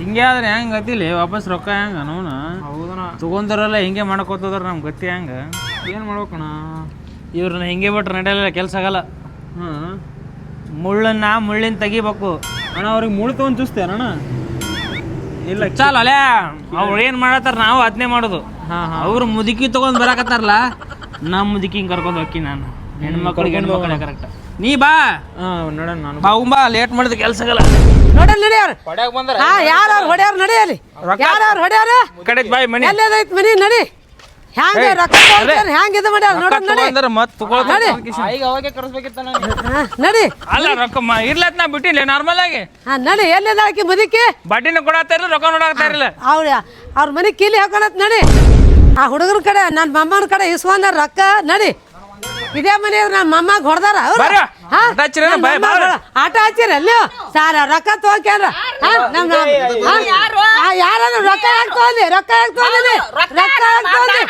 ಹಿಂಗೆ ಆದ್ರೆ ಹೆಂಗ್ ಗತಿಲಿ ವಾಪಸ್ ರೊಕ್ಕ ಹೆಂಗ ನೋನ ಹೌದಣ್ಣ. ತಗೊಂತಾರಲ್ಲ ಹಿಂಗೆ ಮಾಡ್ಕೋತದ್ರ ನಮ್ ಗತಿ ಹೆಂಗ? ಏನು ಮಾಡ್ಬೇಕಣ ಇವ್ರನ್ನ ಹಿಂಗೆ ಬಿಟ್ರೆ ನಡೆಯಲ್ಲ ಕೆಲಸ ಆಗಲ್ಲ. ಹ್ಮ್ ಮುಳ್ಳನ್ನ ಮುಳ್ಳಿನ ತೆಗಿಬೇಕು. ಅಣ್ಣ ಅವ್ರಿಗೆ ಮುಳ್ಳು ತಗೊಂಡ್ ಚೂಸ್ತೇ ಅಣ್ಣ? ಇಲ್ಲ ಚಾಲ ಅಲ್ಲೇ. ಅವ್ರು ಏನ್ ಮಾಡತ್ತಾರ ನಾವು ಅದ್ನೇ ಮಾಡೋದು. ಹಾಂ ಹಾಂ. ಅವ್ರು ಮುದುಕಿ ತಗೊಂಡ್ ಬರಾಕತ್ತಾರಲ್ಲ ನಾ ಮುದುಕಿ ಹಿಂಗ್ ಕರ್ಕೊಂಡ್ ಹೋಗಿ ನಾನು. ಹೆಣ್ಮಕ್ಳಿಗೆ ಹೆಣ್ಮಕ್ಳೆ ಕರೆಕ್ಟ್ ನೀ ಬಾ. ನೋಡೋಣ ನಾನು ಬಾ ಬಾ. ಲೇಟ್ ಮಾಡಿದ ಕೆಲಸ ಆಗಲ್ಲ. ನೋಡಲ್ ನಡಿಯವ್ರ ಹೊಡ್ಯಾಗ ಬಂದ್ರ? ಹಾ ಯಾರು ಹೊಡ್ಯಾರ ನಡಿಯಲಿ ಯಾರು ಹೊಡ್ಯಾರ? ಕಡೆ ಬಾಯ್ ಮನಿ. ಎಲ್ಲದೈತ್ ಮನಿ? ನಡಿ. ಹ್ಯಾಂಗ ರೊಕ್ಕ ಹ್ಯಾಂಗ ಇದು ಮಾಡ್ಯಾರ? ನೋಡಲ್ ನಡಿ. ಅಂದ್ರೆ ಮತ್ ತಗೊಳ್ತಾರ ಈಗ ಅವಾಗೆ ಕರೆಸ್ಬೇಕಿತ್ತ ಹಾ, ನಡಿ. ಅಲ್ಲ ರೊಕ್ಕ ಇರ್ಲತ್ ನಾ ಬಿಟ್ಟಿಲ್ಲ ನಾರ್ಮಲ್ ಆಗಿ. ಹಾ ನಡಿ. ಎಲ್ಲಿದ ಆಕಿ ಮುದುಕಿ? ಬಡ್ಡಿನ ಕೊಡಾತಾ ಇರಲಿಲ್ಲ ರೊಕ್ಕ ಅವ್ರ ಅವ್ರ ಮನೆ ಕೀಲಿ ಹಾಕೊಳತ್ ನಡಿ. ಆ ಹುಡುಗರ ಕಡೆ ನನ್ನ ಮಮ್ಮನ ಕಡೆ ಇಸ್ಕೊಂಡಾರ ರೊಕ್ಕ ನಡಿ. ಇದೇ ಮನೆ ನಮ್ಮ ಮಮ್ಮಗ್ ಹೊಡೆದಾರ ಅವ್ರು? ಬರ್ರಿ. ಹಾ? ಆಟ ಹಚ್ಚಿರೇನ? ನನ್ ಬಾಯ್, ಮೊಮ್ಮಗ್ ಬಾಯ್. ಹೊಡ- ಆಟ ಹಚ್ಚಿರ ಅಲ್ಲಿ? ಸಾರ ರೊಕ್ಕ ತೋಕ್ಯಾರ ಯಾರು? ರೊಕ್ಕ ಯಾಕೆ ತಗೊಂಡಿ ರೊಕ್ಕ ಯಾಕೆ ತಗೊಂಡಿ ರೊಕ್ಕ ಯಾಕೆ ತಗೊಂಡಿ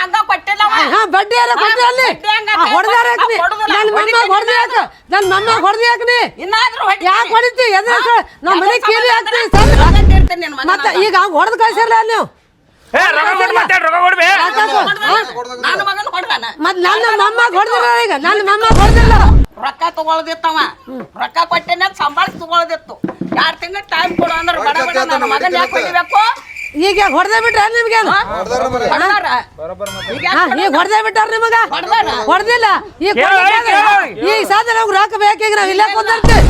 ಹಾ ಬಡ್ಡಿ ಎಲ್ಲ ಕೊಟ್ರಿ ಅಲ್ಲಿ? ಹೊಡೆದಾರ ನನ್ನ ಮೊಮ್ಮಗ ಹೊಡೆದಿ ಯಾಕ? ನನ್ನ ಮೊಮ್ಮಗ ಹೊಡೆದಿ ಯಾಕ ನೀ? ಯಾಕೆ ಹೊಡಿತಿ? ಎದ್ರ ನಮ್ಮ ಮನೆ ಕೀಲಿ ಹಾಕ್ತೀನಿ ಸರ್ ಮತ್ತೆ ಈಗ ಹೊಡೆದ್ ಕಳ್ಸಲ್ಲ ಕಳ್ಸಿರಲ್ಲ ನೀವು? ಏ ರೊಕ್ಕ ಕೊಟ್ಟು ಮಾತಾಡ್ ರೊಕ್ಕ ಕೊಡ್ಬೇ ಮತ್ ನನ್ನ ಮೊಮ್ಮಗ ಹೊಡೆದಿಲ್ಲ ಈಗ. ನನ್ನ ಮೊಮ್ಮಗ ಹೊಡೆದಿಲ್ಲ ರೊಕ್ಕ ತಗೊಳ್ದಿತ್ತವ. ರೊಕ್ಕ ಕೊಟ್ಟೆನ ಸಂಬಳ ತಗೊಳ್ದಿತ್ತು. ಯಾರ್ ತಿಂಗಳ ಟೈಮ್ ಕೊಡು ಅಂದ್ರೆ ಬಡ ಬಡ ನನ್ನ ಮಗನ್ ಯಾಕೆ ಹೊಡಿಬೇಕು ಈಗ ಹೊಡೆದ ಬಿಟ್ರ ನಿಮ್ಗೇನು ಹೊಡ್ದಾರ. ಈಗ ಹೊಡೆದೇ ಬಿಟ್ಟಾರ ನಿಮಗ? ಹೊಡೆದಿಲ್ಲ. ಈಗ. ಈಗ ಸಾಧ್ಯ ನಮ್ಗೆ ರೊಕ್ಕ ಬೇಕೀಗ ನಾವು ಇಲ್ಲೇ ಕುಂದಿರ್ತೀವಿ.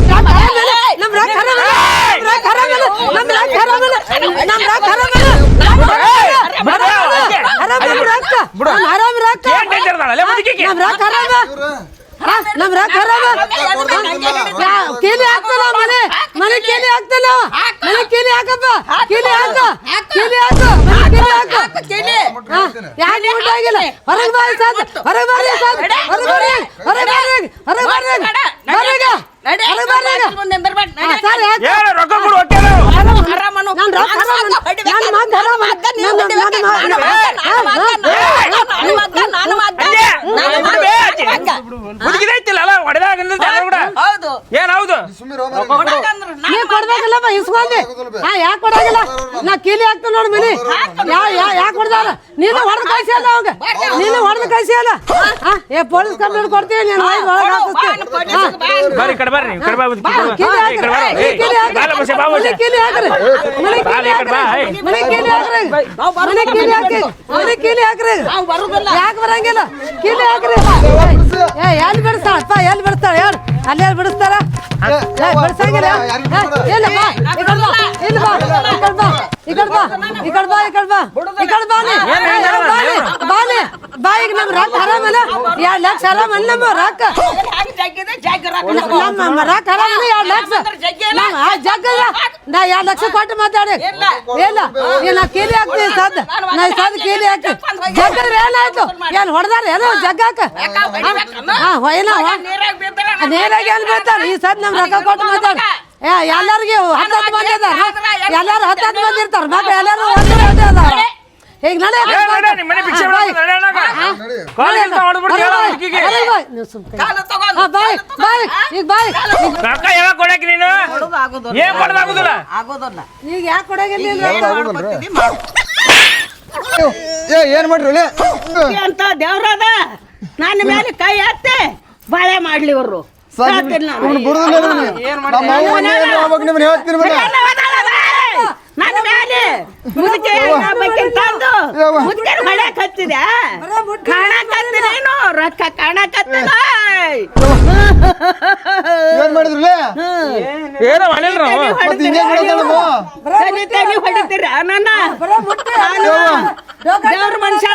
ನಮ್ ರೊಕ್ಕ ನಮ್ ರೊಕ್ಕ ಆರಾಮಿಲ್ಲ, ನಮ್ ರೊಕ್ಕ ನಮ್ ರೊಕ್ಕ ನಮ್ ರೊಕ್ಕ ನಮ್. ಏನ್ ನಮ್ ರಾಕ್ ಯಾ- ಕೀಲಿ ಹಾಕ್ತಲ್ಲ ಮನೆ. ಮನೆ ಕೀಲಿ ಹಾಕ್ತಾನ ಮನೆ ಕೀಲಿ ಹಾಕಪ್ಪ. ಕೀಲಿ ಹಾಕ. ಕೀಲಿ ಹಾಕ. ಕೀಲಿ ಹಾಕ. ಯಾಕೆ ಉಂಟಾಗಿಲ್ಲ ಹೊರಗೆ ಬಾರಿ ಸಾಕು. ಹೊರಗೆ ಬಾರಿ ಹೊರಗೆ ಬಾರಿ ಹೊರಗೆ ಬಾರಿ ಹೊರಗೆ ಬಾರಿ ಹೊರಗೆ ಯಾಕೆ ಕೊಡಾಗಿಲ್ಲ ನಾ ಕೀಲಿ ಹಾಕ್ತೇನೆ ನೋಡಿ ಮನಿ ಯಾ ಯಾ ಯಾಕೆ ಕೊಡ್ದಾರ ನೀನು ಹೊಡೆದು ಕಳಿಸಿ ಅಲ್ಲ ಅವಂಗ ನೀನು ಹೊಡೆದು ಕಳಿಸಿ ಅಲ್ಲ ಹಾ ಏ ಪೊಲೀಸ್ ಕಂಪ್ಲೇಂಟ್ ಕೊಡ್ತೀವಿ ನೀನು ಒಳಗೆ ಒಳಗೆ ಕಡೆ ಬರ್ರಿ ಕಡೆ ಬಾ ಕೀಲಿ ಕಡೆ ಬಾ ಬಾ. ಮನೆ ಬಾ, ಬಾ, ಯಾಕೆ ಬರಂಗಿಲ್ಲ ಕೀಲಿ ಹಾಕ್ರಿ ಏ ಎಲ್ಲಿ ಬಿಡಿಸ್ತಾಳಪ್ಪ ಎಲ್ಲಿ ಬಿಡಿಸ್ತಾಳ ಹೇಳು ಅಲ್ಲಿ ಎಲ್ಲಿ ಬಿಡಿಸ್ತಾರ ಬಿಡ್ಸಂಗಿಲ್ಲ ಇಲ್ಲ ಬಾ ಬಾ ಇಲ್ಲಿ ಬಾ ಈ ಕಡೆ ಬಾ ಈ ಕಡೆ ಬಾ ಈ ಕಡೆ ಬಾ ಈ ಕಡೆ ಬಾ ಈ ಕಡೆ ಬಾ? ಬಾ ಈಗ ನಮ್ ರೊಕ್ಕ ಆರಾಮಲ್ಲ ಎರಡು ಲಕ್ಷ ಆರಾಮಲ್ಲ ನಮ್ಮ ರೊಕ್ಕ. ನಮ್ಮ ರೊಕ್ಕ ಆರಾಮಲ್ಲ ಎರಡು ಲಕ್ಷ? ನಮ್ಮ ನಾ ಎರಡು ಲಕ್ಷ ಕೊಟ್ಟು ಮಾತಾಡಿ. ಇಲ್ಲ. ಇಲ್ಲ. ಇಲ್ಲ ನಾ ಕೀಲಿ ಹಾಕ್ತೀನಿ ಸದ್ ನಾ ಸದ್ ಕೀಲಿ ಹಾಕಿ. ಜಗ್ಗದ್ರೆ ಏನಾಯ್ತು ಏನ್ ಹೊಡೆದಾರ? ಏನೋ ಜಗ್ಗಾಕ? ಹಾ ಹೊಯ್ನ ನೀರಾಗ್ ಎಲ್ಲಿ ಬೀಳ್ತಾರ? ಈ ಸದ್ ನಮ್ ರೊಕ್ಕ ಕೊಟ್ಟು ಮಾತಾಡಿ. ಎಲ್ಲರಿಗೂ ಹತ್ತತ್ತು ಹತ್ತು ಹತ್ತು ಮಂದಿ ಅದಾರ ಎಲ್ಲಾರು ಹತ್ತು ಹತ್ತು ಮಂದಿ ಇರ್ತಾರ. ಮಕ್ಳು ಎಲ್ಲಾರು ಒಂದೇ ಒಂದೇ ಅದಾರ ನಡೆ? ಈಗ ಯಾಕೆ. ಏ ಏನ್ ಮಾಡ್ರಿ ಅಂತ ದೇವ್ರದ ನನ್ನ ಮೇಲೆ ಕೈ ಹತ್ತೆ ಬಾಳೆ ಮಾಡ್ಲಿ ನಿಮ್ಮನ್ನ ಹೇಳ್ತೀನಿ ನನ್ನ ಮೇಲೆ ಮುದುಕೆ ಬಗ್ಗೆ ತಂದು ಮುದುಕೆ ಮುದುಕೆ ಹೊಡ್ಯಾಕ್ ಹಚ್ಚಿದೆ ಕಾಣಕತ್ತೀರೇನು ರೊಕ್ಕ ಕಾಣಕತ್ತಿಲ್ಲ ಏನ್ ಮಾಡಿದ್ರಲ್ಲ ಏನೋ ನಾವು ಮತ್ತೆ ಹಿಂಗೆ ಹೊಡಿತೀರ ನನ್ನ ದೇವ್ರ ಮನುಷ್ಯ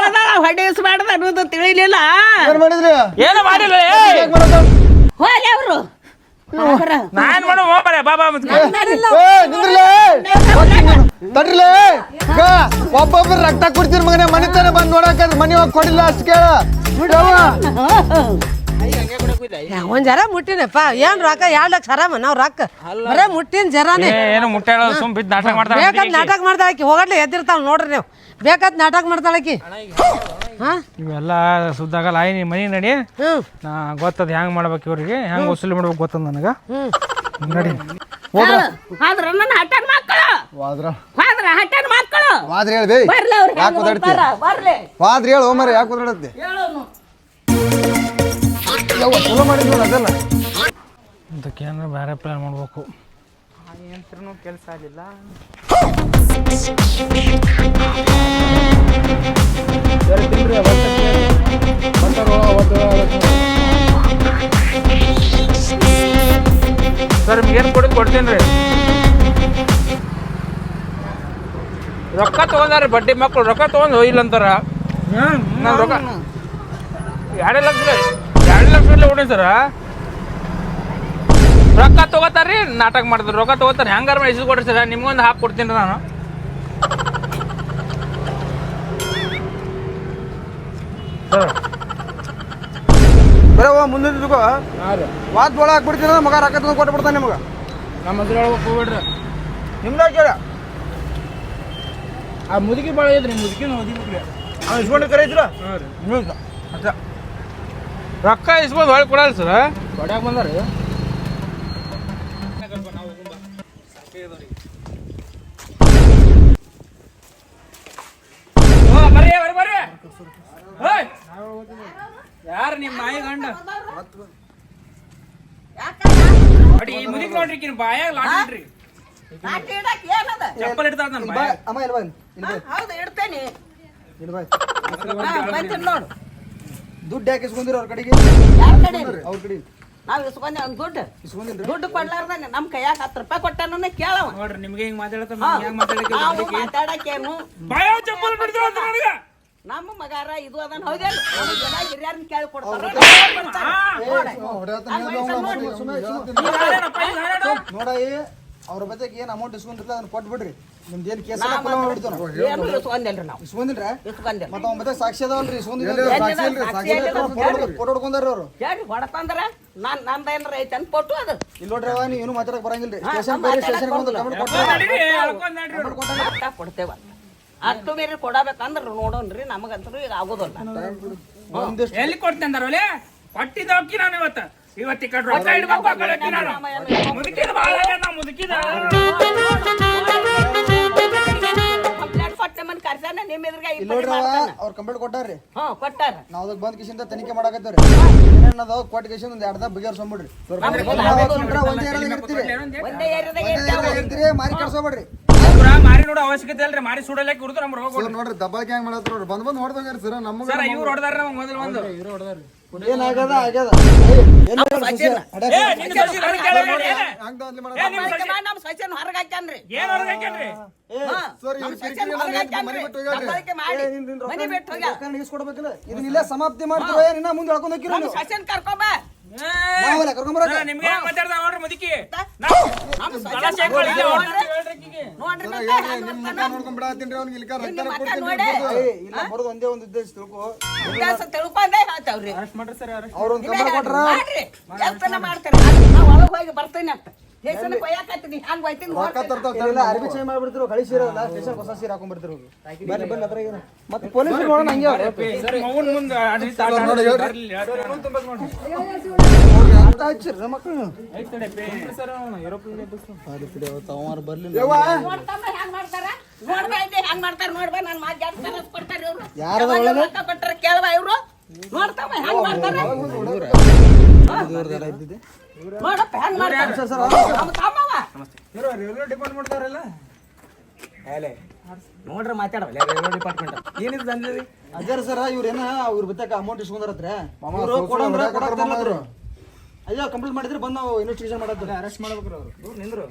ಹೊಡೆಸ್ಬಾರ್ದು ಅನ್ನೋದು ತಿಳಿಲಿಲ್ಲ. ಏನ್ ಮಾಡಿದ್ರಿ? ಏನೋ ಮಾಡಿಲ್ಲ? ಹೋಲಿ ಅವರು. ನಾ ಏನ್ ಮಾಡೋ ಹೋಗ್ಬಾರೆ ಬಾಬಾ ತಡ್ರಲೇ? ಒಬ್ಬೊಬ್ರು ರಕ್ತ ಕುಡ್ತೀರಿ ಮಗನೇ ಮನೆ ತಾನೆ ಬಂದ್ ನೋಡಕ ಮನೆ ಹೋಗಿ ಕೊಡಿಲ್ಲ ಅಷ್ಟು ಕೇಳ. ಒಂದ್ ಜರ ಮುಟ್ಟಿನಪ್ಪ ಏನ್ ರೊಕ್ಕ? ಎರಡ್ ಲಕ್ಷ ಆರಾಮ ನಾವ್ ರೊಕ್ಕ. ಬರೇ ಮುಟ್ಟಿನ ಜರಾನೇ. ಏನು ಏನೋ ಸುಮ್ ಬಿದ್ದು ನಾಟಕ ಮಾಡ್ತಾಳೆ ಬೇಕಾದ್ ನಾಟಕ ಮಾಡ್ತಾಳಕಿ ಹೋಗಟ್ಲೆ ಎದ್ದಿರ್ತಾಳ ನೋಡ್ರಿ ನೀವು. ಬೇಕಾದ್ ನಾಟಕ ಮಾಡ್ತಾಳಕಿ ಹಾ? ಇವೆಲ್ಲ ಸುದ್ದಾಗಲ್ಲ. ಆಯ್ ನೀ ಮನೆ ನಡಿ. ನಾ ಗೊತ್ತದ ಹೆಂಗ್ ಮಾಡ್ಬೇಕು ಇವ್ರಿಗೆ. ಹೆಂಗ್ ವಸೂಲಿ ಮಾಡ್ಬೇಕು ಗೊತ್ತದ ನನಗೆ. ನಡಿ. ಆದ್ರ ನನ್ನ ಹಠನ್ ಮಕ್ಕಳು ವಾದ್ರ. ಹೋದ್ರ ಹಟ್ಟನ್ ಮಕ್ಕಳು ವಾದ್ರ ಹೇಳ್ಬೇ ಬರ್ಲಿ ಅವ್ರಿಗೆ ಯಾಕೆ ಓದಾಡ್ತಿ ಬರ್ಲಿ. ವಾದ್ರ ಹೇಳು ಮರ ಯಾಕೆ ಹೇಳೋನು. ಚಲೋ ಮಾಡಿದ್ವಿ ಅದೆಲ್ಲ? ಅದಕ್ಕೇನಾರ ಬೇರೆ ಪ್ಲಾನ್ ಮಾಡ್ಬೇಕು. ಯಂತ್ರನೂ ಕೆಲಸ ಆಗಲಿಲ್ಲ ಸರ್ ಏನು ಕೊಡೋದು ಕೊಡ್ತೀನಿ ರೀ. ರೊಕ್ಕ ತೊಗೊಂಡಾರ ಬಡ್ಡಿ ಮಕ್ಕಳು ರೊಕ್ಕ ತೊಗೊಂಡು ಹೋಗಿಲ್ಲ ಅಂತಾರ. ನಾನು ರೊಕ್ಕ ಎರಡು ಲಕ್ಷ ಎರಡು ಲಕ್ಷ ಹೊಡಿ ಸರ ರೊಕ್ಕ ತಗೋತಾರ್ರಿ ನಾಟಕ ಮಾಡ್ತಾರೆ ರೊಕ್ಕ ತಗೋತಾರೆ ಹೆಂಗಾರ ಮೇಲೆ ಇಸ್ದು ಕೊಡ್ರಿ ಸರ್. ನಿಮ್ಗೊಂದು ಹಾಕಿ ಕೊಡ್ತೀನಿ ರೀ ನಾನು. ಬರೇ ಮುಂದೆ ತಿಳ್ಕೊ ವಾದ್ ಒಳ ಹಾಕ್ಬಿಡ್ತೀನಿ ಅಂದ್ರೆ ಮಗ ರೊಕ್ಕ ತಂದು ಕೊಟ್ಟು ಬಿಡ್ತಾನೆ ನಿಮಗೆ. ನಮ್ಮ ಹೆಸರು ಹೇಳ್ಬೇಕು ಹೋಗ್ಬಿಡ್ರಿ. ನಿಮ್ದಾಗ ಕೇಳ. ಆ ಮುದುಕಿ ಭಾಳ ಐತ್ರಿ ಮುದುಕಿನ ಓದಿಬಿಟ್ರಿ ಅವ್ನು ಇಸ್ಕೊಂಡು ಕರೀತೀರ ಅದ ರೊಕ್ಕ ಇಸ್ಕೊಂಡು ಹೊಳ್ ಕೊಡಲ್ಲ ಸರ್. ಕೊಡ್ಯಾಕ ಬಂದಾರ ಬರ್ರಿ ಬರ್ರಿ ಬರ್ರಿ ಓಯ್! ಯಾರು ನಿಮ್ಮ ನಾಯಿ ಗಂಡ ಈ ಮುದುಕಿ ನೋಡ್ರಿ ಈಕಿನ ಬಾಯಾಗ ಲಾಟ್ರಿ ನಾಟಿ ಇಡಕ್ ಏನದ? ಚಪ್ಪಲ್ ಇಡ್ತಾರ ಬಾಯ ಅಮ್ಮ ಇಲ್ಲ ಹೌದು ಇಡ್ತೇನೆ. ಇಲ್ಲಿ ಬಾ. ಬಂತೀನಿ ನೋಡು. ದುಡ್ಡು ಯಾಕೆ ಇಸ್ಕೊಂಡಿರೋ ಅವ್ರ ಕಡೆಗೆ? ಯಾರ ಕಡೆ? ಅವ್ರ ಕಡೆ. ನಾವ್ ಇಸ್ಕೊಂಡೆ ಅವ್ನ್ ದುಡ್ಡು. ಇಸ್ಕೊಂಡಿನ್ರಿ ದುಡ್ಡು. ಕೊಡ್ಲಾರ್ದಾನೆ ನಮ್ ಕೈಯಾಗ ಹತ್ತು ರೂಪಾಯಿ ಕೊಟ್ಟಾನ ಕೇಳವ. ನೋಡ್ರಿ ನಿಮ್ಗೆ ಹಿಂಗ್ ಮಾತಾಡತ್ತ ಮಾತಾಡಕ್ಕೇನು? ಬಾಯ ಚಪ್ಪಲ್ ಬಿಡ್ತಾರ ನನಗ? ನಮ್ಮ ಮಗಾರ ಇದು ಅದನ್ನ ಹಿರಿಯರನ್ನ ಕೇಳಿ ಕೊಡ್ತಾರ. ನೋಡ ಅವ್ರ ಬದಕ್ಕೆ ಏನ್ ಅಮೌಂಟ್ ಇಸ್ಕೊಂಡಿರ್ಲ ಅದನ್ನ ಕೊಟ್ಟು ಬಿಡ್ರಿ ನಿಮ್ದು ಏನ್ ಕೇಸ್ ಇಸ್ಕೊಂಡಿಲ್ರಿ ನಾವು. ಮತ್ತ ಅವ್ನ ಸಾಕ್ಷಿ ಅದಾವಲ್ರಿ? ಫೋಟೋ ಹೊಡ್ಕೊಂಡಾರ ಅವ್ರು? ಹೇಳಿ ಹೊಡತಂದ್ರ ನಾನ್ ನಂದೇನ್ರ ಐತೆ ಅನ್ಕೊಟ್ಟು ಅದು. ಇಲ್ಲಿ ನೋಡ್ರಿ ಅವ ನೀವು ಏನು ಮಾತಾಡಕ್ ಬರಂಗಿಲ್ರಿ. ಹಾ, ಸ್ಟೇಷನ್ ಕೊಡ್ತೇವ. ಅಷ್ಟು ಬೇರೆ ಕೊಡಬೇಕಂದ್ರ ನೋಡೋಣ್ರಿ ನಮಗಂತೂ ಈಗ ಆಗೋದಲ್ಲ. ಎಲ್ಲಿ ಕೊಡ್ತೇನೆ ಅಂದಾರಲ್ಲೇ ಕೊಟ್ಟಿದ್ದ ಹೋಗಿ ನಾನು ಇವತ್ತ. ಇವತ್ತು ಕಡೆ ರೊಕ್ಕ ಇಡ್ಬೇಕು ಆ ಕಡೆ ಹೋಗ್ತೀನಿ ನಾನು. ಮುದುಕಿದ ಭಾಳ ಆಗ್ಯಾದ ನಾ ಮುದುಕಿದ ಕಂಪ್ಲೇಂಟ್ ಕೊಟ್ಟೆ ಮನ್ ಕರ್ಸಾನ ನಿಮ್ ಎದುರ್ಗ ಇಲ್ಲಿ ನೋಡ್ರಿ ಅವ ಅವ್ರ ಕಂಪ್ಲೇಂಟ್ ಕೊಟ್ಟಾರ್ರಿ. ಕೊಟ್ಟಾರ. ನಾವ್ ಅದಕ್ಕೆ ಬಂದ್ ಕಿಶಿಂದ ತನಿಖೆ ಮಾಡಾಕತ್ತವ್ರಿ. ಏನನ್ನದ ಕೊಟ್ಟ ಕಿಶಿಂದ ಒಂದ್ ಎರಡ್ ಬಗೆಹರ್ಸೊಂಬಿಡ್ರಿ ಒಂದೇ ಏರಿಯಾದಾಗ ಇರ್ತೀರಿ. ಒಂದೇ ಏರಿಯಾದಾಗ ಇರ್ತೀರಿ ಮಾರಿ ಕಳ್ಸೋಬೇಡ್ರಿ ಅವ್ರ ಮಾರಿ ನೋಡೋ ಅವಶ್ಯಕತೆ ಅಲ್ರಿ ಮಾರಿ ಸುಡಲಕ್ಕೆ ರೋಗ ಸರ್ ನೋಡ್ರಿ ದಬ್ಬಾಕಿ ಹೆಂಗ್ ಮಾಡತ್ರ ನೋಡ್ರಿ ಬಂದ್ ಬಂದ್ ನೋಡ್ದಂಗಾರಿ ಸರ್ ನಮ್ಗ ಸರ್ ಇವ್ರು ಹೊಡೆದಾರ ನಮಗೆ ಮೊದಲು ಒಂದು ಏನಾಗದ ಆಗ್ಯದ ಏನ್ ಏ ನಿನ್ನ ಸಸಿ ನನಗೆ ಕೇಳಲ್ಲ ಏನ? ಹಂಗ ಅದ್ಲಿ ಮಾಡ ಏ ನಿಮ್ ನಮ್ಮ ಸಸ್ಯನ ಹೊರಗೆ ಹಾಕ್ಯಾನ್ರಿ. ಏನ್ ಹೊರಗೆ ಹಾಕ್ಯಾನ್ರಿ? ಸರ್ ಇವ್ರ ಕಿರಿಕಿರಿ ಎಲ್ಲ ನೆನ್ಪು ಮನೆ ಬಿಟ್ಟು ಹೋಗ್ಯಾಳ್ರಿ. ದಬ್ಬಾಳಿಕೆ ಮಾಡಿ. ಮನೆ ಬಿಟ್ಟು ಹೋಗ್ಯಾಳ. ರೊಕ್ಕ ಇಸ್ಕೊಡ್ಬೇಕಿಲ್ಲ ಇದನ್ನ ಇಲ್ಲೇ ಸಮಾಪ್ತಿ ಮಾಡ್ತೀವಿ ನಿನ್ನ ಮುಂದೆ ಹಾಕೊಂಡ್ ಹೋಗಿರೋ ಸಸ್ಯನ ಕರ್ಕೊಂಬ ನಿಮ್ಗೆ ಮಾತಾಡ್ದ? ನೋಡ್ರಿ ಮುದುಕಿ. ಬರೋದು ಒಂದೇ ಒಂದು ಉದ್ದೇಶ ತಿಳ್ಕೊ. ಅವ್ರೊಂದ್ ಕೊಟ್ರ? ಒಳಗ್ ಬರ್ತೇನೆ ಅಂತ. ಅರ್ಬಿ ಚೇಂಜ್ ಮಾಡ್ಬಿಡ್ತಿರು ಸೀರೆ ಅಲ್ಲ ಸ್ಟೇಷನ್ ಹೊಸ ಸೀರೆ ಹಾಕೊಂಡ್ಬಿಡ್ತಿರು ಬರ್ರಿ ಬಂದ್ ಅದ್ರ ಏನು? ಮತ್ತೆ ಪೊಲೀಸ್ ನೋಡೋಣ ಹಂಗೆ ಅವ್ರು. ಹಚ್ಚಿರಿ ಮಕ್ಕಳು. ಬರ್ಲಿಲ್ಲ ರೈಲ್ವೆ ಡಿಪಾರ್ಟ್ಮೆಂಟ್ ಅವ್ರಲ್ಲ ನೋಡ್ರಿ ಮಾತಾಡವಲ್ಲ ರೈಲ್ವೆ ಡಿಪಾರ್ಟ್ಮೆಂಟ್ ಏನಿದ್ ಅಂದ್ರಿ ಅಜರ್ ಸರ್ ಇವ್ರೇನ ಅವ್ರ ಬತ್ತಾಕ ಅಮೌಂಟ್ ಇಸ್ಕೊಂಡ್ರತ್ರ ಇವ್ರು ಕೊಡಂದ್ರ ಕೊಡಾಕ್ ತರ್ಲತ್ರು. ಅಯ್ಯೋ ಕಂಪ್ಲೀಟ್ ಮಾಡಿದ್ರೆ ಬಂದ್ ನಾವು ಇನ್ವೆಸ್ಟಿಗೇಷನ್ ಮಾಡೋದು. ಅರೆಸ್ಟ್ ಮಾಡ್ಬೇಕ್ರಿ ಅವರು. ದೂರ ನಿಂದ್ರು.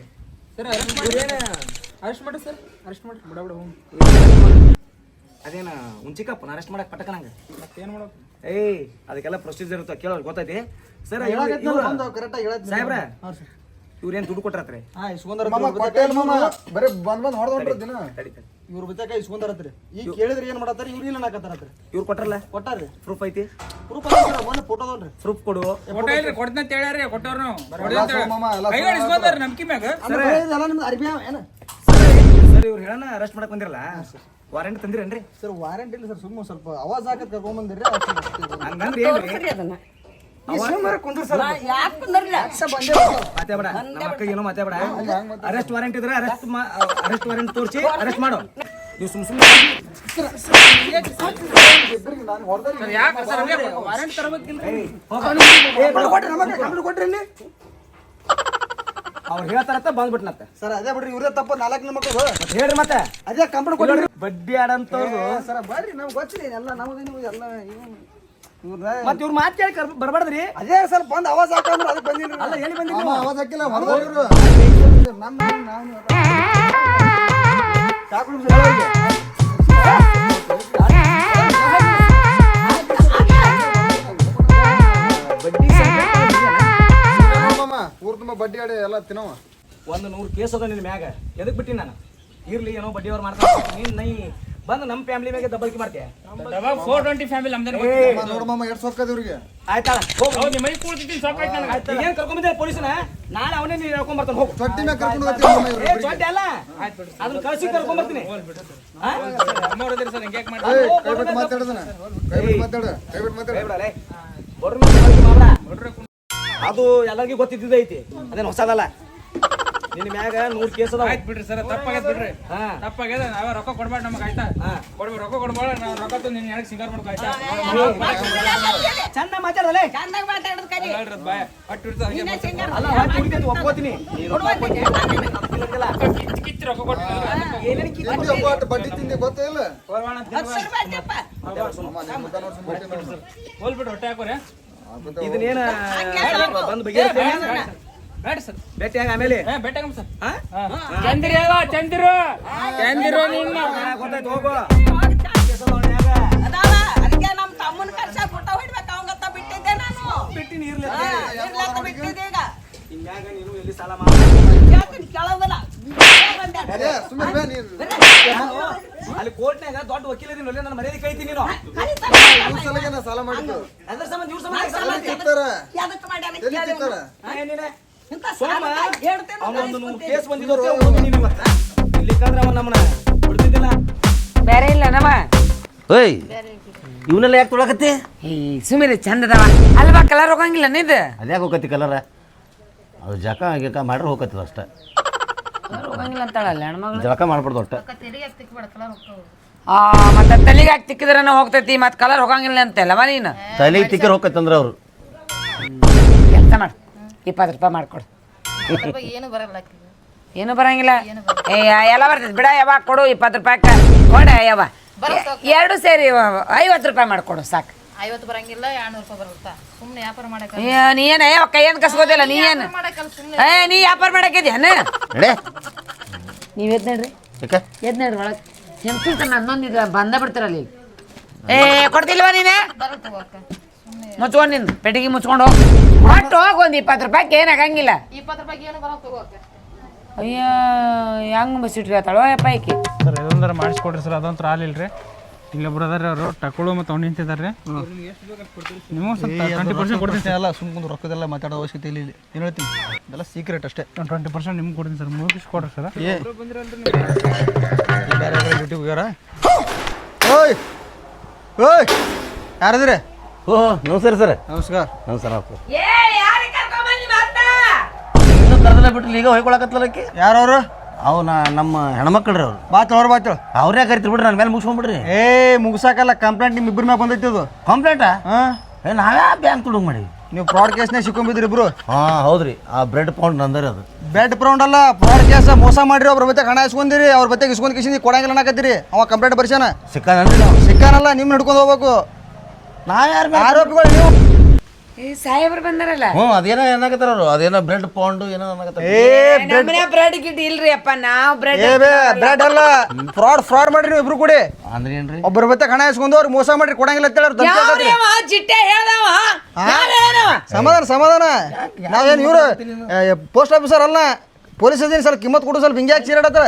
ಸರ್ ಅರೆಸ್ಟ್ ಅರೆಸ್ಟ್ ಮಾಡಿ ಸರ್ ಅರೆಸ್ಟ್ ಮಾಡಿ ಬಿಡ ಬಿಡ ಅದೇನ ನಾ ಅರೆಸ್ಟ್ ಮಾಡಕ್ ಪಟಕ ನಂಗೆ. ಮತ್ತೇನ್ ಮಾಡಬೇಕು ಏಯ್ ಅದಕ್ಕೆಲ್ಲ ಪ್ರೊಸೀಜರ್ ಇರ್ತಾವ ಕೇಳೋರು ಗೊತ್ತೈತಿ ಸರ್ ಕರೆಕ್ಟ್ ಸಾಹೇಬ್ರ ಇವ್ರೇನ್ ದುಡ್ಡು ಕೊಟ್ರತ್ರಿ ಬರೀ ಬಂದ್ ಬಂದ್ ಹೊಡೆದ್ರಿ ದಿನ. ಇವ್ರ ಬತ್ತಾಕ ಇಸ್ಕೊಂಡಾರತ್ರಿ. ಈಗ ಕೇಳಿದ್ರೆ ಏನ್ ಮಾಡತ್ತಾರ? ಇವ್ರು ಇಲ್ಲ ನಾಕತ್ತಾರತ್ರಿ ಇವ್ರು ಕೊಟ್ರಲ್ಲ? ಕೊಟ್ಟಾರ್ರಿ. ಪ್ರೂಫ್ ಐತಿ? ಪ್ರೂಫ್ ಒಂದು ಫೋಟೋ ಅದಾವ್ರಿ ಪ್ರೂಫ್ ಕೊಡು. ಫೋಟೋ ಇಲ್ರಿ ಅಂತ ಹೇಳ್ಯಾರಿ ಕೊಟ್ಟವ್ರು ಸರ್ ಮಾಮ, ಎಲ್ಲ ಸರ್ ಕೈಗಳು ಇಸ್ಕೊಂತಾರ ನಂಬಿಕೆ ಮ್ಯಾಗ. ಅಂದ್ರೆ ಇದೆಲ್ಲ ನಿಮ್ದು ಅರ್ಬಿ ಏನ? ಸರ್ ಇವ್ರು ಹೇಳನ ಅರೆಸ್ಟ್ ಮಾಡಕ್ ಬಂದಿರಲ್ಲ? ವಾರಂಟ್ ತಂದಿರೇನ್ರಿ? ಸರ್ ವಾರಂಟ್ ಇಲ್ಲ ಸರ್ ಸುಮ್ಮ ಸ್ವಲ್ಪ ಅವಾಜ್ ಹಾಕತ್ ಕರ್ಕೊಂಡ್ ಬಂದಿರಿ ಹಂಗಂದ್ರೆ ಏನ್ರಿ? ತೋರ್ಸ್ರಿ ಅದನ್ನ. ಅರೆಸ್ಟ್ ವಾರೆಂಟ್ ಇದ್ರೆ ಅರೆಸ್ಟ್ ಅರೆಸ್ಟ್ ವಾರೆಂಟ್ ತೋರಿಸಿ ಅರೆಸ್ಟ್ ಮಾಡು. ನೀವು ಸುಮ್ ಸುಮ್ಮನೆ ಯಾಕೆ ಸರ್? ಹಂಗೆ ವಾರಂಟ್ ತರಬೇಕಿಲ್ರಿ? ಅವ್ರು ಹೇಳ್ತಾರತ್ತ ಬಂದ್ಬಿಟ್ನತ್ತ. ಸರ್ ಅದೇ ಬಿಡ್ರಿ ಇವ್ರೇ ತಪ್ಪ ನಾಲ್ಕು ಮಕ್ಕಳು. ಮತ್ತ್ ಹೇಳ್ರಿ ಮತ್ತೆ. ಅದೇ ಕಂಪ್ನಿ ಕೊಡ್ರಿ ಬಡ್ಡಿ ಆಡಂತವ್ರು ಸರ್ ಬರ್ರಿ ನಮ್ಗೆ ಗೊತ್ತಿಲ್ಲ ಎಲ್ಲ ನಮ್ದು ನಿಮ್ಗೆ ಎಲ್ಲ ಇವ್ರ ಮತ್ ಇವ್ರ ಮಾತು ಕೇಳಿ ಕರ್ ಬರ್ಬಾರ್ದ್ರಿ? ಅದೇ ಸ್ವಲ್ಪ ಬಂದ್ ಅವಾಜ್ ಹಾಕಂದ್ರೆ ಅದಕ್ಕೆ ಬಂದಿಲ್ಲ ಅಲ್ಲ ಹೇಳಿ ಬಂದಿಲ್ಲ ಅವಾಜ್ ಹಾಕಿಲ್ಲ ನಮ್ಮ ನಾವು ಸಾಕು. ಬಡ್ಡಿ ಊರ್ ತುಂಬ ಬಡ್ಡಿ ಆಡಿ ಎಲ್ಲ ತಿನ್ನವ. ಒಂದು ನೂರು ಕೇಸ್ ಅದ ನಿನ್ನ ಮ್ಯಾಗ. ಎದಕ್ ಬಿಟ್ಟಿ ನಾನು? ಇರ್ಲಿ ಏನೋ ಬಡ್ಡಿ ಅವ್ರು ಮಾಡ್ತಾರೆ ನೀನ್ ನೈ ಬಂದು ನಮ್ಮ ಫ್ಯಾಮಿಲಿ ಮ್ಯಾಗೆ ದಬ್ಬಲ್ಕಿ ಮಾಡ್ತೀಯ? ಫೋರ್ ಟ್ವೆಂಟಿ ಫ್ಯಾಮಿಲಿ ಇವ್ರಿಗೆ ಆಯ್ತಾ? ಹೋಗಿ. ಕೂಳ್ತಿದ್ದೀನಿ ಸಾಕಾಯ್ತು ನನಗೆ. ಏನ್ ಕರ್ಕೊಂಡ್ ಪೊಲೀಸನ? ನಾಳೆ ಅವನೇ ನೀನು ಹೇಳ್ಕೊಂಡ್ ಬರ್ತಾನೆ ಹೋಗು. ಚಟ್ಟಿ ಕರ್ಕೊಂಡು ಅಲ್ಲ? ಅದನ್ನ ಕಳ್ಸಿ ಕರ್ಕೊಂಡ್ ಬರ್ತೀನಿ. ಆ? ಸರ್ ಹಿಂಗೆ ಯಾಕೆ ಮಾಡಿ ಏಯ್, ಕೈ ಬಿಟ್ಟು ಮಾತಾಡದನ ಕೈ ಬಿಟ್ಟು ಮಾತಾಡ ಕೈ ಬಿಟ್ಟು ಮಾತಾಡ ಬಿಡಲೇ. ಬಡ್ರ ಮೇಲೆ ದಬ್ಬಾಳಿಕೆ ಮಾಡ್ಬೇಡ. ಅದು ಎಲ್ಲರಿಗೂ ಗೊತ್ತಿದ್ದೈತಿ ಐತಿ. ಅದೇನು ಹೊಸದಲ್ಲ. ನಿನ್ನ ಮ್ಯಾಗ ನೂರ್ ಕೇಸ್ ಅದಾವ. ಆಯ್ತು ಬಿಡ್ರಿ ಸರ್ ತಪ್ಪಾಗೈತೆ ಬಿಡ್ರಿ. ಹಾ. ತಪ್ಪಾಗ್ಯದ ನಾವೇ ರೊಕ್ಕ ಕೊಡ್ಬೇಡ ನಮಗೆ ಆಯ್ತಾ? ಕೊಡ್ಬೇಡ ರೊಕ್ಕ ಕೊಡ್ಬೇಡ ನಾವು ರೊಕ್ಕ ತಂದು ನಿನ್ನ ಯಾಕೆ ಸಿಂಗಾರ ಮಾಡ್ಕೊ ಆಯ್ತಾ? ಚಂದ ಮಾತಾಡಲೇ ಚಂದಾಗ ಮಾತಾಡೋದು ಕಲಿ. ಹೇಳ್ರಿ ಬಾಯ ಒಟ್ಟು ಇರ್ತದೆ ಹಂಗೆ ನೀನೇ ಅಲ್ಲ ಹೊಟ್ಟೆ ಹಾಕೋರಿ ಒಪ್ಕೋತೀನಿ. ನೀ ರೊಕ್ಕ ಕೊಡ್ತೀನಿ, ಅಪ್ಪಿಲ್ಲಂಗಿಲ್ಲ. ಕಿಚ್ಚಿ ಕಿಚ್ಚಿ ರೊಕ್ಕ ಕೊಟ್ಟು ಏನೇನ್ ಬಡ್ಡಿ ತಿಂದಿ. ಹೋಲ್ಬಿಟ್ಟು ಹೊಟ್ಟೆ ಹಾಕೋರೆ ಇದನ್ನೇನ ಬಂದ್ ಬಗೆಹರಿಸ್ತೀನಿ ಬೇಡ ಸರ್. ಭೇಟಿ ಆಮೇಲೆ. ಬೆಟ್ಟಗಮ್ಮ ಸರ್. ಹಾ? ಚಂದಿರಿ ಅಲ್ಲ ಚಂದಿರು? ಚಂದಿರು ನಿನ್ನ ಗೊತ್ತಾಯ್ತು ಹೋಗು. ಅಲ್ಲಿ ಕೋರ್ಟ್ನಾಗ ದೊಡ್ಡ ವಕೀಲರಿನ ನನ್ನ ಮರ್ಯಾದೆ ಕೈತೀನಿ ನೀನು. ಸಾಲ ಮಾಡಿದ್ದು ಅದ್ರ ಸಂಬಂಧ ಇವ್ರ ಸಂಬಂಧ ಅವನೊಂದು ಕೇಸ್ ಬಂದಿದ್ದು ನಮ್ಮನ್ನ ಬಿಡ್ತಿದ್ದಿಲ್ಲ? ಬೇರೆ ಇಲ್ಲ ನಮ್ಮ ಓಯ್ ಇವನ್ನೆಲ್ಲ ಯಾಕೆ ತೊಳಕತ್ತಿ? ಈ ಸುಮಿರಿ ಚಂದದವ. ಅಲ್ವಾ ಕಲರ್ ಹೋಗಂಗಿಲ್ಲ ನಿದ? ಅದ್ಯಾಕೆ ಹೋಗತ್ತಿ ಕಲರ ಅದು ಜಕ ಗಿಕ ಮಾಡ್ರೆ ಹೋಗತ್ತದ ಅಷ್ಟೇ. ಹೋಗಂಗಿಲ್ಲ ಅಂತಾಳಲ್ಲ ಹೆಣ್ಮಗಳು? ಜಳಕ ಮಾಡ್ಬಾರ್ದು ಒಟ್ಟು ಆ ಮತ್ತೆ ತಲೆಗೆ ಹಾಕಿ ತಿಕ್ಕಿದ್ರನ ಹೋಗ್ತೈತಿ? ಮತ್ತೆ ಕಲರ್ ಹೋಗಂಗಿಲ್ಲ ಅಂತಲ್ಲವ ನೀನು? ತಲೆಗೆ ತಿಕ್ಕರ್ ಹೋಗತ್ತಂದ್ರೆ ಅವರು. ಎಂತ ಮಾಡು ಇಪ್ಪತ್ತು ರೂಪಾಯಿ ಮಾಡ್ಕೊಡು. ಏನು ಬರಲ್ಲ ಆಕಿಗೆ. ಏನು ಬರಂಗಿಲ್ಲ. ಏ ಎಲ್ಲ ಬರ್ತೈತೆ ಬಿಡ ಯಾವ ಕೊಡು ಇಪ್ಪತ್ತು ರೂಪಾಯಿ ಕೊಡ ಯಾವ ಎರಡು ಸೇರಿ ಐವತ್ತು ರೂಪಾಯಿ ಮಾಡ್ಕೊಡು ಸಾಕು. ಐವತ್ತು ಬರಂಗಿಲ್ಲ ಎರಡ್ನೂರು ರೂಪಾಯಿ ಬರುತ್ತಾ? ಸುಮ್ನೆ ವ್ಯಾಪಾರ ಮಾಡಕ ಏ, ನೀ ಏನು ಯಾವ ಕೈಯನ್ನು ಕಸ್ಕೋದಿಲ್ಲ ನೀ ಏನು? ಸುಮ್ನೆ ಏ ನೀ ವ್ಯಾಪಾರ ಮಾಡಕ್ಕಿದ್ಯಾನ ನಡೆ ನೀವು ಎದ್ ನಡ್ರಿ. ಯಾಕೆ? ಎದ್ ನಡ್ರಿ ಒಳಗೆ. ನನ್ನೊಂದಿದ ಬಂದ ಬಿಡ್ತಾರಲ್ಲಿ ಏ ಕೊಡ್ತಿಲ್ವಾ ನೀನು? ಮುಚ್ಕೊಂಡು ನಿಂದು ಪೆಟ್ಟಿಗೆ ಮುಚ್ಕೊಂಡು ಹೋಗಿ. ಒಟ್ಟು ಹೋಗಿ ಒಂದು ಇಪ್ಪತ್ತು ರೂಪಾಯಿಗೆ ಏನು ಆಗಂಗಿಲ್ಲ. ಇಪ್ಪತ್ತು ರೂಪಾಯಿಗೆ ಏನು ಬರಲ್ಲ ತಗೋಕ ಅಯ್ಯೋ ಹೆಂಗ್ ಬಸ್ಸಿಟ್ರಿ ಆತಾಳೋ ಯಪ್ಪ ಈಕಿ ಸರ್ ಇದೊಂದರ ಮಾಡಿಸ್ಕೊಡ್ರಿ ಸರ್ ಅದೊಂದು ಆಲಿಲ್ರಿ ಇಲ್ಲೊಬ್ರು ಬ್ರದರ್ ಅವರು ಟಕ್ಕಳು ಮತ್ತು ಅವ್ನು ನಿಂತಿದ್ದಾರೆ ನೀವು ಸ್ವಲ್ಪ ಟ್ವೆಂಟಿ ಪರ್ಸೆಂಟ್ ಕೊಡ್ತೀನಿ ಎಲ್ಲ ಸುಮ್ಕೊಂಡು ರೊಕ್ಕದೆಲ್ಲ ಮಾತಾಡೋ ಅವಶ್ಯಕತೆ ಇಲ್ಲ ಇಲ್ಲಿ. ಏನು ಹೇಳ್ತೀನಿ? ಇದೆಲ್ಲ ಸೀಕ್ರೆಟ್ ಅಷ್ಟೇ. ಟ್ವೆಂಟಿ ಪರ್ಸೆಂಟ್ ನಿಮ್ಗೆ ಕೊಡ್ತೀನಿ ಸರ್ ಮುಗಿಸ್ ಕೊಡ್ರಿ ಸರ್ ಬೇರೆ ಡ್ಯೂಟಿಗೆ ಹೋಗ್ಯಾರ? ಓಯ್! ಓಯ್! ಯಾರದ್ರಿ? ಓ ನಮಸ್ಕಾರ ಸರ್. ನಮಸ್ಕಾರ. ನಮಸ್ಕಾರ ಅಪ್ಪ ಇನ್ನೂ ಕರೆದಲ್ಲ ಬಿಟ್ರಿ ಈಗ ಹೋಯ್ಕೊಳಕತ್ತಲಕ್ಕೆ ಯಾರವ್ರು? ಅವನ ನಮ್ಮ ಹೆಣ್ಮಕ್ಳ್ರಿ ಅವ್ರು. ಬಾತವ್ರು ಬಾತಳು ಅವ್ರೇ ಕರಿತೀರಿ ಬಿಡ್ರಿ ನನ್ನ ಮೇಲೆ ಮುಗಿಸ್ಕೊಂಡ್ಬಿಡ್ರಿ. ಏ ಮುಗಿಸಾಕಲ್ಲ ಕಂಪ್ಲೇಂಟ್ ನಿಮ್ಮ ಇಬ್ಬರ ಮ್ಯಾಗ ಬಂದೈತಿ ಅದು. ಕಂಪ್ಲೇಂಟಾ ಹಾಂ. ಏ ನಾವೇ ಬ್ಯಾಂಕ್ ತುಡುಗ್ ಮಾಡಿ ನೀವು ಫ್ರಾಡ್ ಕೇಸ್ನೇ ಸಿಕ್ಕೊಂಬಿದ್ರಿ ಇಬ್ರು? ಹಾಂ ಹೌದ್ರಿ. ಆ ಬ್ರೆಡ್ ಪೌಂಡ್ ನಂದರಿ ಅದು. ಬ್ಯಾಟ್ ಪ್ರೌಂಡ್ ಅಲ್ಲ ಫ್ರಾಡ್ ಕೇಸ್ ಮೋಸ ಮಾಡಿರಿ ಅವ್ರ ಬತ್ತೆ ಹಣ ಇಸ್ಕೊಂಡಿರಿ ಅವ್ರ ಬತ್ತೆ ಇಸ್ಕೊಂಡ್ ಕಿಸಿಂದ ಕೊಡಂಗಿಲ್ಲ ಅನ್ನಕತ್ತೀರಿ. ಅವ ಕಂಪ್ಲೇಂಟ್ ಬರ್ಸ್ಯಾನ. ಸಿಕ್ಕನನ್ರಿ ನಾವು. ಸಿಕ್ಕಾನಲ್ಲ ನಿಮ್ಮ ಹಿಡ್ಕೊಂಡು ಹೋಗ್ಬೇಕು. ನಾವ್ಯಾರು ಆರೋಪಿಗಳು ನೀವು. ಏ ಸಾಹೇಬ್ರು ಬಂದಾರಲ್ಲ. ಹ್ಞೂ ಅದೇನೋ ಏನಾಗತ್ತಾರ ಅವರು ಅದೇನೋ ಬ್ರೆಡ್ ಪೌಂಡು ಏನೋ ಅನ್ನಕತ್ತಾರ ಏ ನಮ್ಮನೆ ಬ್ರೆಡ್ ಗಿಟ್ ಇಲ್ರಿ ಅಪ್ಪ ನಾವು ಬ್ರೆಡ್ ಏ ಬೇ ಬ್ಯಾಟ್ ಅಲ್ಲ. ಫ್ರಾಡ್ ಫ್ರಾಡ್ ಮಾಡ್ರಿ ನೀವು ಇಬ್ರು ಕೂಡಿ. ಅಂದ್ರೆ ಏನ್ರಿ? ಒಬ್ಬರ ಬತ್ತೆ ಹಣ ಇಸ್ಕೊಂಡು ಅವ್ರು ಮೋಸ ಮಾಡ್ರಿ ಕೊಡಂಗಿಲ್ಲ ಅಂತ ಹೇಳಿ. ಚಿಟ್ಟೆ ಹೇಳ್ದವ? ನಾವ್ ಸಮಾಧಾನ ಸಮಾಧಾನ. ನಾವೇನು ಇವರು ಪೋಸ್ಟ್ ಆಫೀಸರ್ ಅಲ್ಲ. ಪೊಲೀಸ್ ಅದೇನು ಸ್ವಲ್ಪ ಕಿಮ್ಮತ್ ಕೊಡು ಸ್ವಲ್ಪ ಹಿಂಗೆ ಹಾಕಿ ಚೀರಾಡತ್ತಾರ